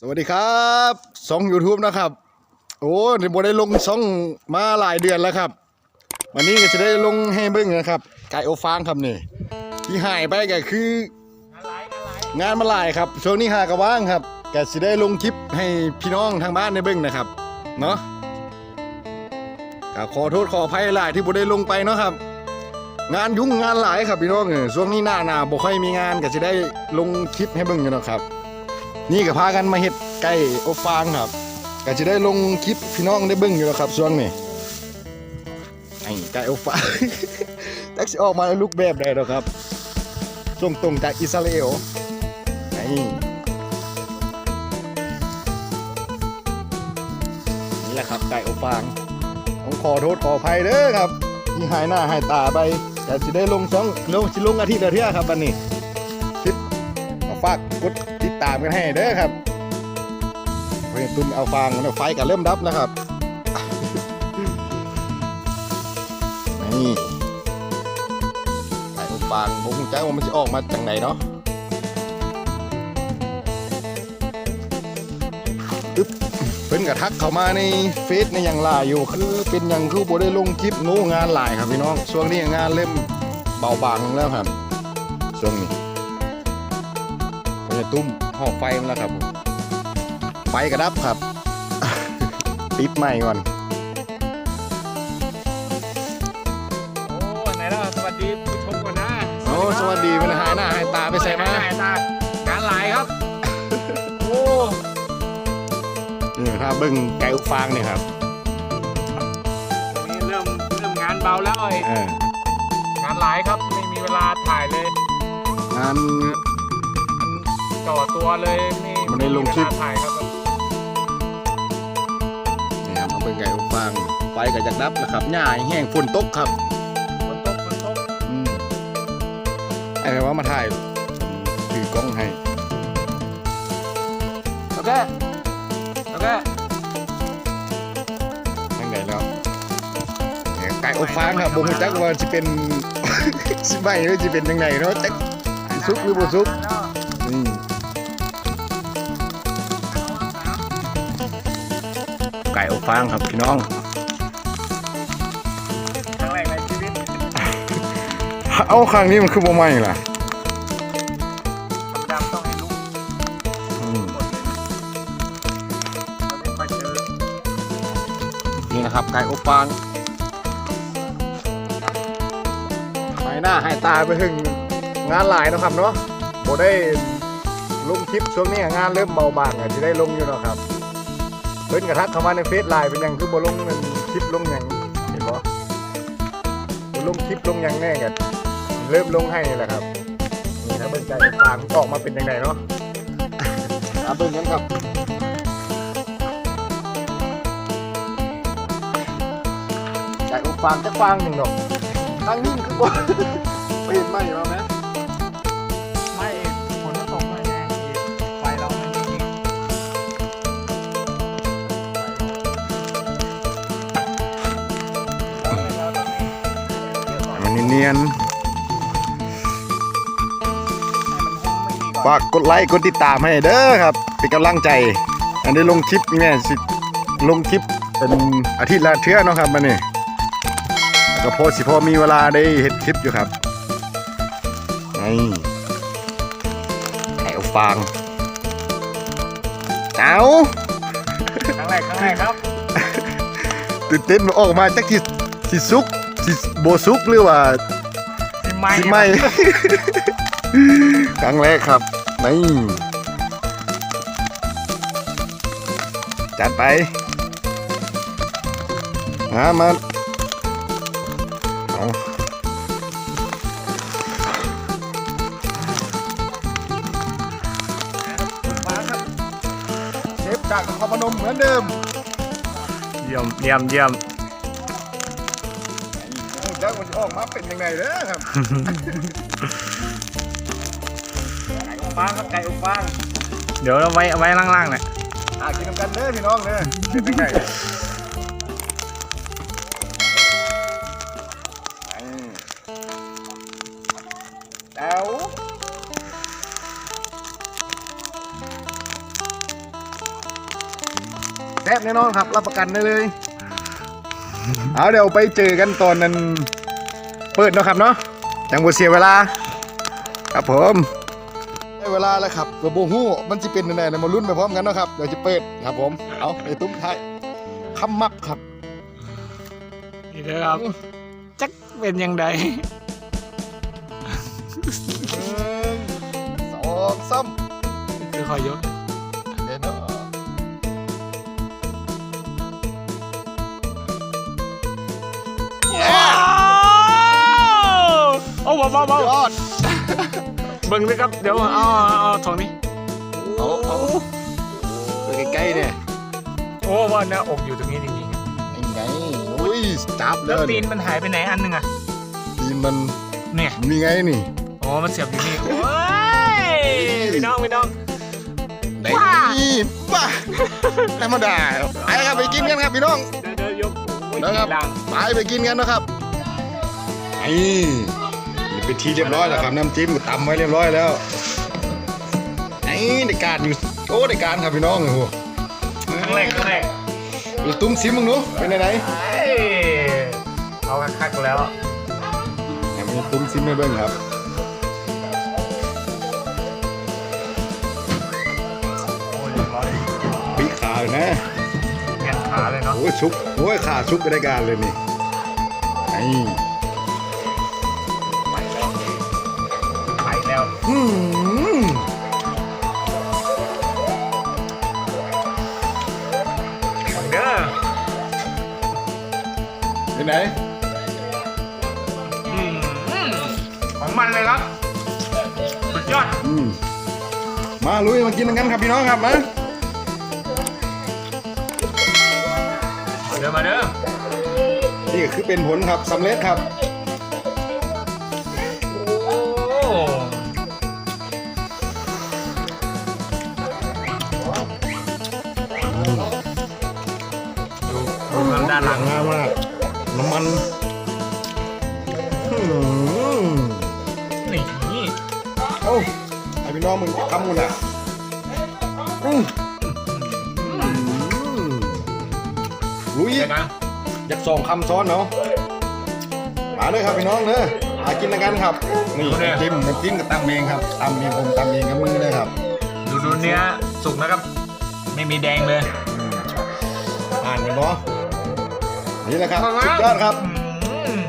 สวัสดีครับช่อง YouTube นะครับ โอ้ในบได้ลงช่องมาหลายเดือนแล้วครับ วันนี้ก็จะได้ลงให้เบิ่งนะครับไก่โอฟางครับนี่ที่หายไปก็คือ งานมาหลายครับช่วงนี้หากระว่างครับก็จะได้ลงคลิปให้พี่น้องทางบ้านได้เบิ่งนะครับเนาะก็ขอโทษขออภัยหลายที่บ่ได้ลงไปเนาะครับ งานยุ่งงานหลายครับพี่น้องเออช่วงนี้หน้าหนาบ่ค่อยมีงานก็จะได้ลงคลิปให้เบิ่งอยู่นะครับ นี่ก็พากันมาเฮ็ดไก่อบฟางครับก็จะได้ลงคลิปพี่น้องได้เบิ่งอยู่แล้วครับช่วงนี้ไอ้ไก่อบฟางแท็กสิออกมาในรูปแบบใดดอกครับส่งตรงจากอิสราเอลนี่นี่แหละครับไก่อบฟางผมขอโทษขออภัยเด้อครับที่หายหน้าหายตาไปแต่สิได้ลงช่องลงสิลงอาทิตย์ละเทื่อครับวันนี้เอาฝากกด ตามกันให้เด้อครับเพื่อนตุ้มเอาฟางไฟก็เริ่มดับแล้วครับนี่ไก่อบฟางผมคงใจว่ามันจะออกมาจากไหนเนาะอึ๊บเพิ่นกระทักเข้ามาในเฟซในอย่างลายอยู่ คือเป็นอย่างคือบ่ได้ลงคลิปโน้งานหลายครับพี่น้องช่วงนี้งานเริ่มเบาบางแล้วครับช่วงนี้มันจะตุ้ม ห่อไฟมันแล้วครับผมไฟกระดับครับ ปิดใหม่ก่อน โอ้ไหนแล้วสวัสดีผู้ชมก่อนนะโอ้สวัสดีมันหายหน้าหายตาไปใส่มาหายตางานหลายครับ โอ้นี่ครับเบิ้งไก่อุกฟางเนี่ยครับนี่เริ่มเริ่มงานเบาแล้วไอ้เอองานหลายครับไม่มีเวลาถ่ายเลยงาน จ่อตัวเลยไม่มันได้ลงคลิป เวาถ่ายครับนี่ครับมาเบิ้งไก่อุกฟางไฟก็จะดับนะครับหญ้าแห้งฝนตกครับฝนตกฝนตกอืมไอ้ว่ามาถ่ายถือกล้องให้โอเคโอเคทั้งไงแล้วเนี่ยไก่อบฟางครับบ่ฮู้จักว่าสิเป็น สิไหมหรือสิเป็นยังไงเนาะจักสิสุกหรือบ่สุกนี่ ฟางครับพี่น้องครั้งแรกในชีวิตเอาครั้งนี้มันคือบ่ไหม้ล่ะดำๆต้องให้ลุกอืมหมดเลยเราไม่ค่อยเจอนี่นะครับไก่อบฟางหายหน้าหายตาไปถึงงานหลายเนาะครับเนาะบ่ได้ลงคลิปช่วงนี้งานเริ่มเบาบางอาจจะได้ลงอยู่เนาะครับเพิ่นกระทักเข้ามาในเฟซไลน์เป็นยังคือบ่ลงเงินคลิปลงหยังเห็นบ่บ่ลงคลิปลงหยังแน่กันเริ่มลงให้นี่แหละครับนี่ถ้าเบิ่งใจฟางออกมาเป็นยังไงเนาะเอาเบิ่งกันครับไก่อบฟางจะฟางหนึ่งดอกตั้งนิ่งคือบ่ไปเห็นไหมมาไหม ยนๆฝากกดไลค์กดติดตามให้เด้อครับเป็นกำลังใจ อันนี้ลงคลิปเนี่ยสิลงคลิปเป็นอาทิตย์ละเทื่อเนาะครับมันนี่ก็พอสิพอมีเวลาได้เห็ดคลิปอยู่ครับนี่ไก่อบฟางเอาครั้งแรกครั้งแรกครับตื่นเต้นมันออกมาจากที่สิซุกสิโบซุกหรือว่า สิไม่สิไม่ครั้งแรกครับนี่จัดไปมามาเอามาครับเชฟจากนครพนมเหมือนเดิม เยี่ยมเยี่ยมเยี่ยมโอ้จัก มันจะออกมาเป็นยังไงเด้อครับ ไก่อบฟางครับไก่อบฟางเดี๋ยวเราไว้ไว้ล่างๆหน่อยอากินน้ำกันเด้อพี่น้องเด้อเป็นยังไงแล้วแซ่บแน่นอนครับ รับประกันได้เลย เอาเดี๋ยวไปเจอกันตอนนั้น เปิดเนาะครับเนาะจังบ่เสียเวลา ครับผมได้เวลาแล้วครับตัวโบฮู้มันจะเป็นยังไงเดี๋ยวมาลุ้นไปพร้อมกันเนาะครับเดี๋ยวจะเปิดครับผมเอาไอ้ตุ้มท้ายคำมักครับนี่เด้อครับจักเป็นยังไงหนึ่งสองสามคือคอยยก โอ้เบาเบาเบายอดเบิ่งเลยครับ เดี๋ยวเอาเอาเอาทองนี้เอาเอาไปใกล้ๆเนี่ยโอ้ว่าเนื้ออกอยู่ตรงนี้จริงยังไงอุ้ยจับๆเลแล้วยตีนมันหายไปไหนอันหนึงอะตีนมันเนี่ยมีไงนี่อ๋อ มันเสียบอยู่นี่โอ้ยพี่น้องพี่น้องได้บ้าธรรมดาไปครับไปกินกันครับพี่น้อง เดี๋ยวเดี๋ยวยกโอ้ยนะครับล่างไปไปกินกันนะครับนี่นี่ เป็นทีเรียบร้อยแล้วครับน้ำจิ้มก็ตำไว้เรียบร้อยแล้วนี่ในการอยู่โอ้ในการครับพี่น้องโอ้โหครั้งแรกครั้งแรกดูตุ้มซิมมึงดูเป็นไหนเอ้ยเอาคักๆแล้วๆให้มันตุ้มซิมไม่เบิ้งครับโอ้ยเรียบร้อยปีขาเลยนะแขนขาเลยเนาะโอ้ยชุบโอ้ยขาชุบไปได้การเลยนี่นี่ไป แล้วอืมเด้อเป็นไหนอืมของมันเลยครับ สุดยอด อืมมาลุยมากินกันครับพี่น้องครับมาเดินมาเด้อนี่ก็คือเป็นผลครับสำเร็จครับ ดูดูทางด้านหลังง่ายมากน้ำมันนี่โอ้ไอพี่น้องมึงทำมึงอะอืมอืมลุยเดี๋ยวนะอยากสองคำซ้อนเนาะมาเลยครับพี่น้องเนอะมากินกันครับนี่จิ้มจิ้มกับตำเองครับตำเองผมตำเองกับมือเลยครับ ดูดูเนื้อสุกนะครับ ไม่มีแดงเลยอืมอ่านกันเนาะนี่แหละครับสุดยอดครับอืม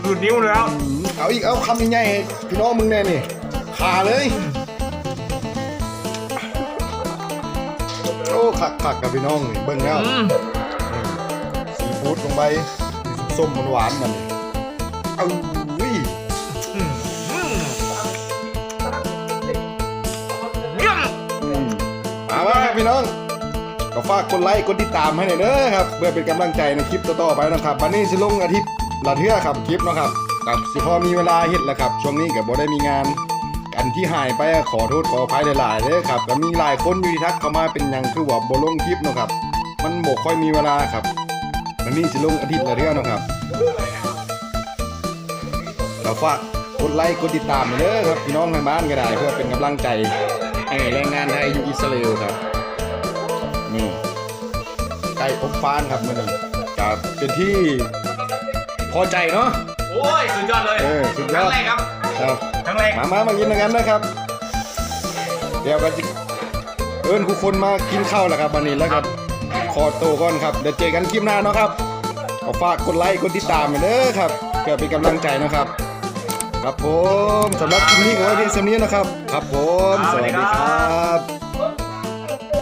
หลุดนิ้วแล้วอืมเอาอีกเอาคำใหญ่ๆให้พี่น้องมึงแน่นี่ขาเลย โอ้ขักขักๆกับพี่น้องนี่เบิ้งแล้วอืมซีฟู้ดลงไปส้มๆหวานๆมันเอา ฝากกดไลค์กดติดตามให้หน่อยเด้อครับเพื่อเป็นกำลังใจในคลิปต่อๆไปนะครับวันนี้สิลงอาทิตย์ละเทื่อครับคลิปเนาะครับกับสิพอมีเวลาเฮ็ดแล้วครับช่วงนี้กับบ่ได้มีงานอันที่หายไปขอโทษขออภัยหลายๆเด้อครับก็มีหลายคนอยู่ที่ทักเข้ามาเป็นหยังคือว่าบ่ลงคลิปเนาะครับ มันบ่ค่อยมีเวลาครับวันนี้สิลงอาทิตย์ละเทื่อนะครับเราฝากกดไลค์กดติดตามเด้อครับพี่น้องทางบ้านก็ได้ เพื่อเป็นกำลังใจให้แรงงานไทยอยู่อิสราเอลครับ นี่ไก่อบฟานครับมันนี่จะเป็นที่พอใจเนาะโอ้ยสุดยอดเลยเออสุดยคอรั้ดงแรกครับครับครั้งแรกมามามากินกันนะครับ เดี๋ยวก็จะเอิญทุกคนมากินข้าวแล้วครับวันนี้แล้วครับขอโตวก่อนครับเดี๋ยวเจอกันคลิปหน้าเนาะครับก็ฝากกดไลค์กดติดตามไปเด้อครับเพื่อเป็นกำลังใจนะครับ ครับผมสำหรับคลิปนี้ก็ไว้เพียงเท่านี้นะครับ ครับผม สวัสดีครับ